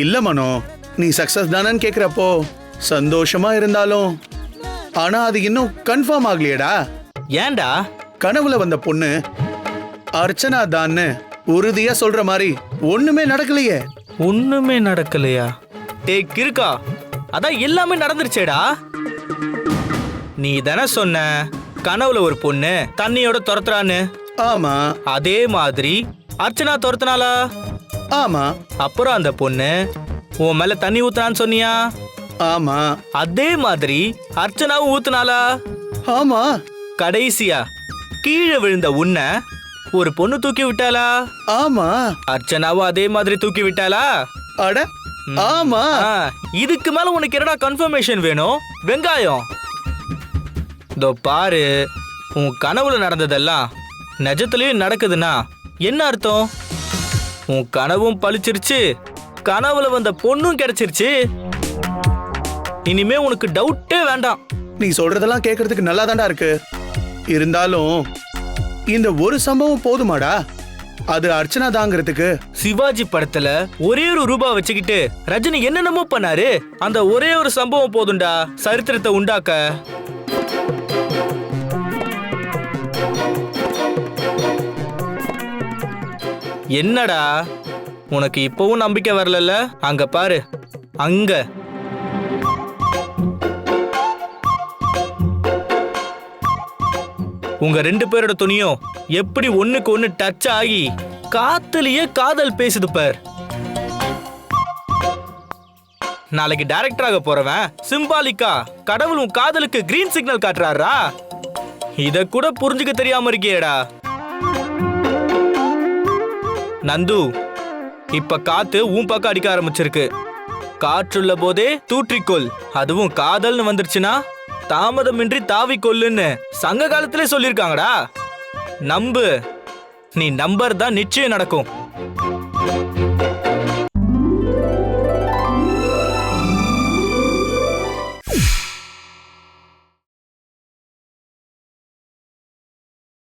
இல்ல மனோ நீ சக்சஸ் தானன்னு கேக்குறப்போ சந்தோஷமா இருந்தாலும். ஆனா அது இன்னும் கன்ஃபார்ம் ஆகலையேடா. ஏன்டா? கனவுல வந்த பொண்ணு அர்ச்சனா தான்னு உறுதியா சொல்ற மாதிரி ஒண்ணுமே நடக்கலையே. ஒண்ணுமே நடக்கலையா? டேய் கிறுக்கா அதான் எல்லாமே நடந்துருச்சேடா. நீ தானே சொன்ன கனவுல ஒரு பொண்ணு தண்ணியோட துரத்துறான்னு. ஆமா. அதே மாதிரி அர்ச்சனா துரத்துனாளா? ஆமா. அப்புறம் அந்த பொண்ணு உன் மேல தண்ணி ஊத்துனான்னு சொன்னியா? ஆமா. அதே மாதிரி அர்ச்சனாவும் ஊத்துனாளா? ஆமா. கடைசியா கீழே விழுந்த உன்னை ஒரு பொண்ணு தூக்கி விட்டாளா? ஆமா. அர்ச்சனாவும் அதே மாதிரி தூக்கி விட்டாளா? அட ஆமா. இதுக்கு மேல உனக்கு என்னடா கன்ஃபர்மேஷன் வேணும்? வெங்காயம். இதோ பாரு உன் கனவுல நடந்ததெல்லாம் நிஜத்துலயும் நடக்குதுன்னா என்ன அர்த்தம்? உன் கனவும் பளிச்சிருச்சு. கனவுல வந்த பொண்ணும் கிடைச்சிருச்சு. இனிமே உனக்கு டவுட்டே வேண்டாம். நீ சொல்றதெல்லாம் கேட்கறதுக்கு நல்லா இருக்கு. இருந்தாலும் இந்த ஒரு சம்பவம் போதுமாடா. அது அர்ச்சனா தாங்கிறதுக்கு சிவாஜி படத்துல ஒரே ஒரு ரூபா வச்சுக்கிட்டு ரஜினி என்னென்னமோ பண்ணாரு. அந்த ஒரே ஒரு சம்பவம் போதும்டா. சரித்திரத்தை உண்டாக்க. என்னடா? உனக்கு இப்பவும் நம்பிக்கை வரலல்ல? அங்க பாரு. அங்க. உங்க ரெண்டு பேரோட துணியும் எப்படி ஒண்ணுக்கு ஒண்ணு டச் ஆகி காத்துலயே காதல் பேசுது பார். நாளைக்கு டைரக்டர் ஆக போறவன் சிம்பாலிக்கா கடவுள் உன் காதலுக்கு கிரீன் சிக்னல் காட்டுறாரா? இத கூட புரிஞ்சுக்க தெரியாம இருக்கியேடா. நந்து இப்ப காத்து உன் பக்கம் அடிக்க ஆரம்பிச்சிருக்கு. காற்றுள்ள போதே தூற்றிக்கொள். அதுவும் காதல்னு வந்துருச்சுன்னா தாமதமின்றி தாவி கொல்லுன்னு சங்க காலத்திலே சொல்லியிருக்காங்கடா. நம்பு நீ நம்பர் தான் நிச்சயம் நடக்கும்.